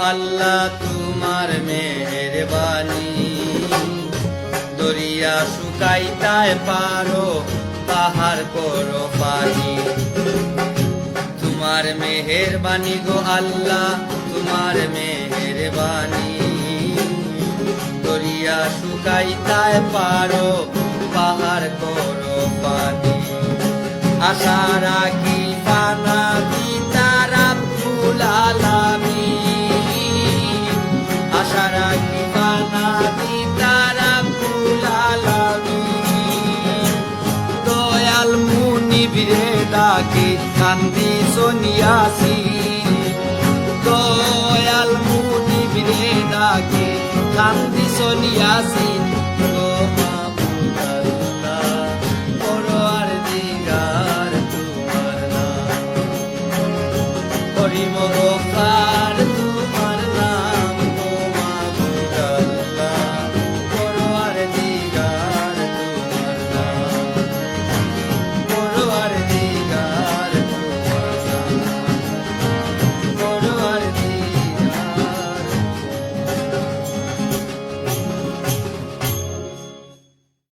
আল্লাহ, তোমার মেহেরবানি। দরিয়া শুকাইতায় পারো, পাহাড় করো পানি। তোমার মেহেরবানি গো আল্লাহ, তোমার মেহেরবানি। দরিয়া শুকাইতায় পারো, পাহাড় করো পানি। আশা রাখি বিরে ডাকে কান্দি সোনিয়াসি দয়াল মুনি বিরে ডাকে কান্দি সোনিয়াসি গো